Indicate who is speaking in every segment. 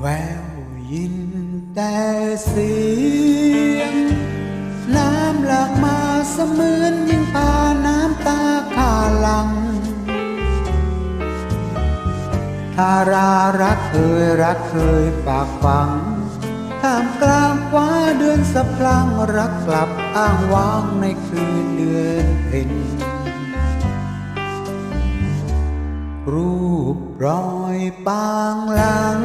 Speaker 1: แววยินแต่เสียง น้ำหลากมาเสมือนยิ่งพาน้ำตาข้าหลังทารารักเคยรักเคยปากฝังท่ามกลางฟ้าเดือนสะพลังรักกลับอ้างว้างในคืนเดือนเพ็ญ รูปรอยปางหลัง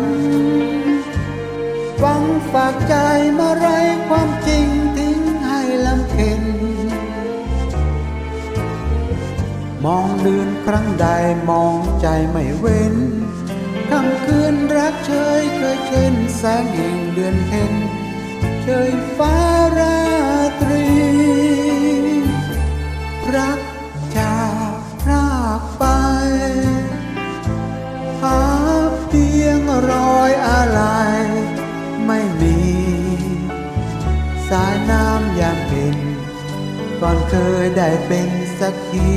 Speaker 1: ฟังฝากใจมาไรความจริงทิ้งให้ลำเค็นมองเดือนครั้งใดมองใจไม่เว้นค่ำคืนรักเชยเคยเช่นแสงแห่งเดือนเพ็ญเชยฟ้าราตรี ก่อนเคยได้เป็นสักที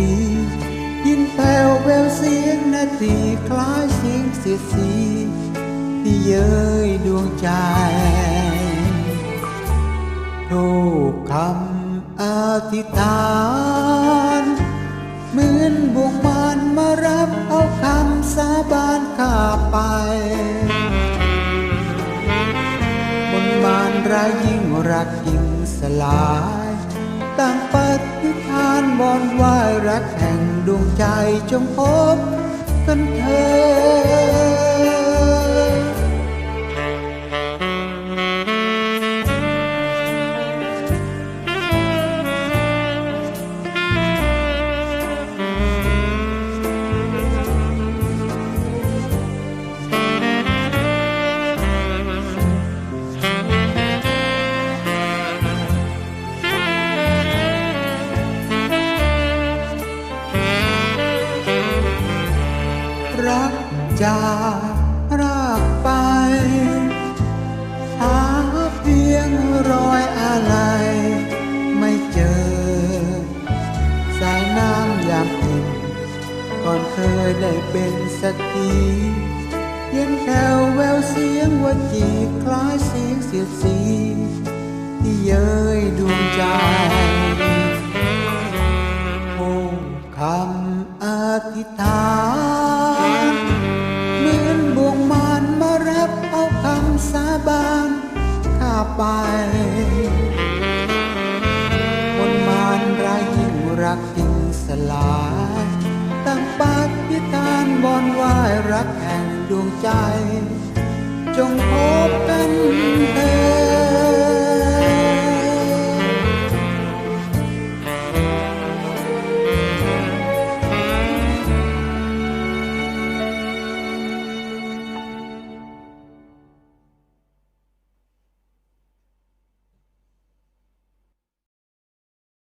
Speaker 1: ยินแผ่วแววเสียงนาทีคล้ายเสียงเสียสีที่เย้ยดวงใจทุกคำอธิษฐาน เหมือนบวงมานมารับเอาคำสาบานข้าไปบนมานรายยิ่งรักยิ่งสลาย ต่างปฏิทานบอนไหวรักแห่งดวงใจจงพบกันเถิด รักจากรากไป หาเพียงรอยอะไร ไม่เจอ สายน้ำยามเพ็ญก่อนเคยได้เป็นสักทีเย็นแผ่วแววเสียงว่าจีคล้ายเสียงเสียดสี ที่เย้ยดู คนมานรายยิ่งรักยิ่งสลายตั้งปาฏิทานบอนไหวรักแห่งดวงใจ จงพบกัน